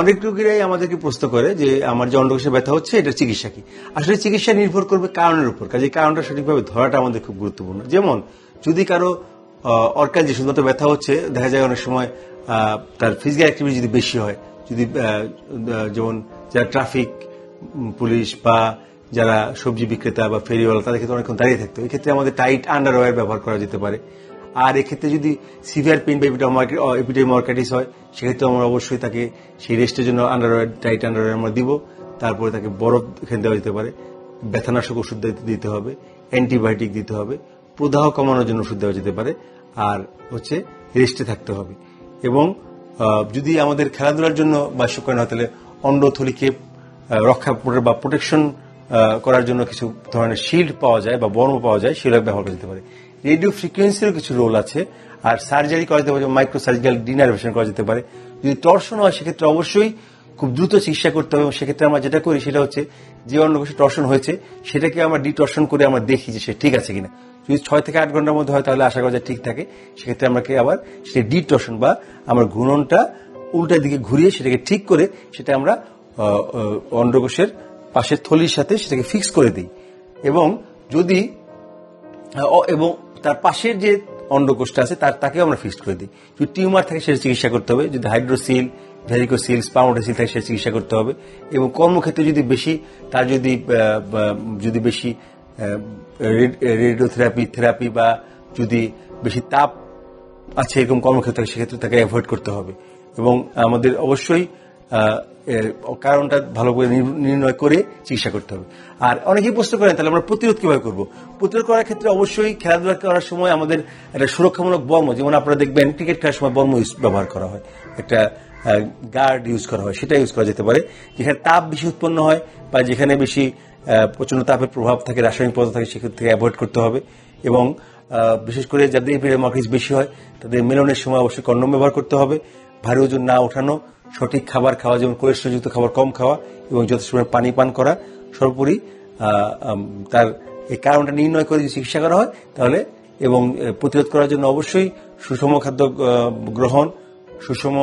অনেক রোগীরাই আমাদেরকে প্রশ্ন করে যে, আমার যে অন্ডকোষে ব্যথা হচ্ছে, এটা চিকিৎসা কি? আসলে চিকিৎসা নির্ভর করবে কারণের উপর কাজে কারণটা সঠিকভাবে ধরাটা আমাদের খুব গুরুত্বপূর্ণ। যেমন, যদি কারও অর্কান যে শুধুমাত্র ব্যথা হচ্ছে, দেখা যায় অনেক সময় তার ফিজিক্যাল অ্যাক্টিভিটি যদি বেশি হয়, যদি যেমন যারা ট্রাফিক পুলিশ বা যারা সবজি বিক্রেতা বা ফেরিওয়ালা, তাদের ক্ষেত্রে অনেকক্ষণ দাঁড়িয়ে থাকতো এক্ষেত্রে আমাদের টাইট আন্ডারওয়্যার ব্যবহার করা যেতে পারে। আর এক্ষেত্রে যদি সিভিয়ার পেন বা এপিডেমার্কাইটিস হয় সেক্ষেত্রে আমরা অবশ্যই তাকে সেই রেস্টের জন্য আন্ডারওয়্যার টাইট আন্ডারওয়্যার আমরা দিব। তারপরে তাকে বরফ এখানে দেওয়া যেতে পারে। ব্যথানাশক ওষুধ দিতে- হবে। অ্যান্টিবায়োটিক দিতে হবে। প্রদাহ কমানোর জন্য ওষুধ দেওয়া যেতে পারে। আর হচ্ছে রেস্টে থাকতে হবে। এবং যদি আমাদের খেলাধুলার জন্য বাস্য করেন হয় তাহলে অন্ডথলিকে রক্ষা বা প্রোটেকশন করার জন্য কিছু ধরনের শিল্ড পাওয়া যায় বা বর্ম পাওয়া যায়, সেগুলো ব্যবহার করা যেতে পারে। রেডিও ফ্রিকোয়েন্সিরও কিছু রোল আছে, আর সার্জারি করা যেতে পারে মাইক্রো সার্জিক্যাল ডিনারভেশন করা যেতে পারে। যদি টর্শন হয়, সেক্ষেত্রে অবশ্যই খুব দ্রুত চিকিৎসা করতে হবে, এবং সেক্ষেত্রে আমরা যেটা করি, সেটা হচ্ছে যে অন্ডকোষে টর্শন হয়েছে, সেটাকে আমরা ডিটর্শন করে আমরা দেখি যে সে ঠিক আছে কিনা। যদি ছয় থেকে আট ঘণ্টার মধ্যে হয়, তাহলে আশা করা যায় ঠিক থাকে। সেক্ষেত্রে আমাকে আবার সেটা ডিটর্শন বা আমার ঘূর্ণনটা উল্টা দিকে ঘুরিয়ে সেটাকে ঠিক করে, সেটা আমরা অন্ডকোষের পাশের থলির সাথে সেটাকে ফিক্স করে দিই। এবং যদি এবং তার পাশের যে অন্ডকোষটা আছে, তার, তাকেও আমরা ফিক্সড করে দিই। যদি টিউমার থাকে, সেটা চিকিৎসা করতে হবে। যদি হাইড্রোসিল ভ্যারিকোসিল স্পামোটোসিল থাকে, সেটা চিকিৎসা করতে হবে। এবং কর্মক্ষেত্রে যদি বেশি, তার যদি যদি বেশি রেডিওথেরাপি থেরাপি বা যদি বেশি তাপ আছে, এরকম কর্মক্ষেত্র, সেক্ষেত্রে তাকে অ্যাভয়েড করতে হবে। এবং আমাদের অবশ্যই কারণটা ভালো করে নির্ণয় করে চিকিৎসা করতে হবে। আর অনেকেই প্রশ্ন করেন, তাহলে আমরা প্রতিরোধ কীভাবে করব? প্রতিরোধ করার ক্ষেত্রে অবশ্যই খেলাধুলা করার সময় আমাদের একটা সুরক্ষামূলক বর্ম, যেমন আপনারা দেখবেন, ক্রিকেট খেলার সময় বর্ম ব্যবহার করা হয়। একটা গার্ড ইউজ করা হয়, সেটা ইউজ করা যেতে পারে। যেখানে তাপ বেশি উৎপন্ন হয় বা যেখানে বেশি প্রচণ্ড তাপের প্রভাব থাকে, রাসায়নিক পদার্থ থাকে, সেক্ষেত্রে অ্যাভয়েড করতে হবে। এবং বিশেষ করে যাদের এপিডেমার্কিস বেশি হয়, তাদের মেলনের সময় অবশ্যই কন্ডম ব্যবহার করতে হবে। ভারী ওজন না ওঠানো সঠিক খাবার খাওয়া, যেমন কোলেস্ট্রলযুক্ত খাবার কম খাওয়া এবং যথেষ্ট পরিমাণে পানি পান করা, সর্বোপরি তার এই কারণটা নির্ণয় করে যদি চিকিৎসা করা হয়, তাহলে এবং প্রতিরোধ করার জন্য অবশ্যই সুষম খাদ্য গ্রহণ, সুষম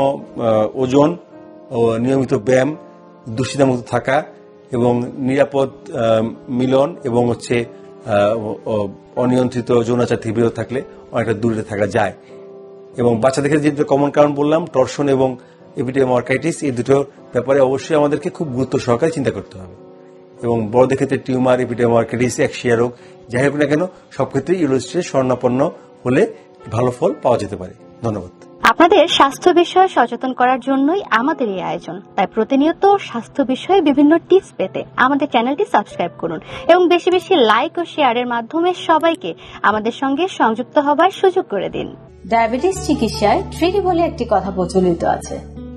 ওজন ও নিয়মিত ব্যায়াম দূষিতামুক্ত থাকা এবং নিরাপদ মিলন এবং হচ্ছে অনিয়ন্ত্রিত যৌনাচার থেকে বিরত থাকলে অনেকটা দূরে থাকা যায়। এবং বাচ্চাদের ক্ষেত্রে যে কমন কারণ বললাম টর্শন এবং এপিডেমার্কাইটিস এই দুটো ব্যাপারে অবশ্যই আমাদেরকে খুব গুরুত্ব সহকারে চিন্তা করতে হবে। এবং বড়দের ক্ষেত্রে টিউমার এপিডেমার্কাইটিস একশিয়া রোগ যাই হোক না কেন সব ক্ষেত্রেই ইউরোস্টের স্বর্ণাপন্ন হলে ভালো ফল পাওয়া যেতে পারে। ধন্যবাদ। আপনাদের স্বাস্থ্য বিষয়ে সচেতন করার জন্যই আমাদের এই আয়োজন। তাই প্রতিনিয়ত স্বাস্থ্য বিষয়ে বিভিন্ন টিপস পেতে আমাদের চ্যানেলটি সাবস্ক্রাইব করুন এবং বেশি বেশি লাইক ও শেয়ারের মাধ্যমে সবাইকে আমাদের সঙ্গে সংযুক্ত হবার সুযোগ করে দিন। ডায়াবেটিস চিকিৎসায় থ্রিডি বলে একটি কথা প্রচলিত আছে।